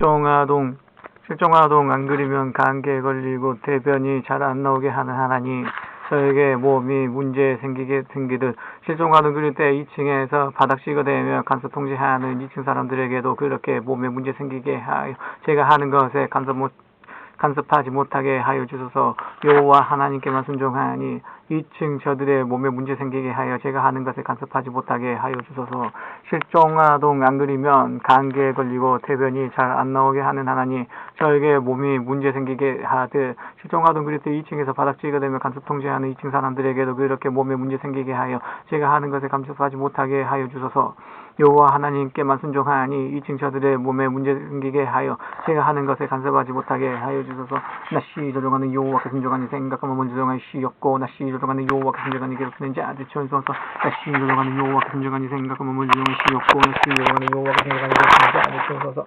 실종아동 실종아동 안 그리면 감기에 걸리고 대변이 잘 안 나오게 하는 하나님 저에게 몸이 문제 생기게 생기듯 실종아동 그릴 때 2층에서 바닥 씻어대며 간섭 통제하는 2층 사람들에게도 그렇게 몸에 문제 생기게 하여 제가 하는 것에 간섭 못 간섭하지 못하게 하여 주소서. 여호와 하나님께만 순종하니 2층 저들의 몸에 문제 생기게 하여 제가 하는 것에 간섭하지 못하게 하여 주소서. 실종아동 안 그리면 감기에 걸리고 대변이 잘 안 나오게 하는 하나님 저에게 몸이 문제 생기게 하듯 실종아동 그릴 때 2층에서 바닥 찍어대며 간섭 통제하는 2층 사람들에게도 그렇게 몸에 문제 생기게 하여 제가 하는 것에 간섭하지 못하게 하여 주소서 여호와 하나님께만 순종하니 2층 저들의 몸에 문제 생기게 하여 제가 하는 것에 간섭하지 못하게 하여 주소서. 나시 조종하는 여호와께 순종하니 생각하면 먼저 조종하니 시였고 나시 조종하는 여호와께 순종하니 괴롭히는 자들 천소서. 나시 조종하는 여호와께 순종하니 생각하면 먼저 조종하니 시였고 나시 조종하는 여호와께 순종하니 괴롭히는 자들 천소서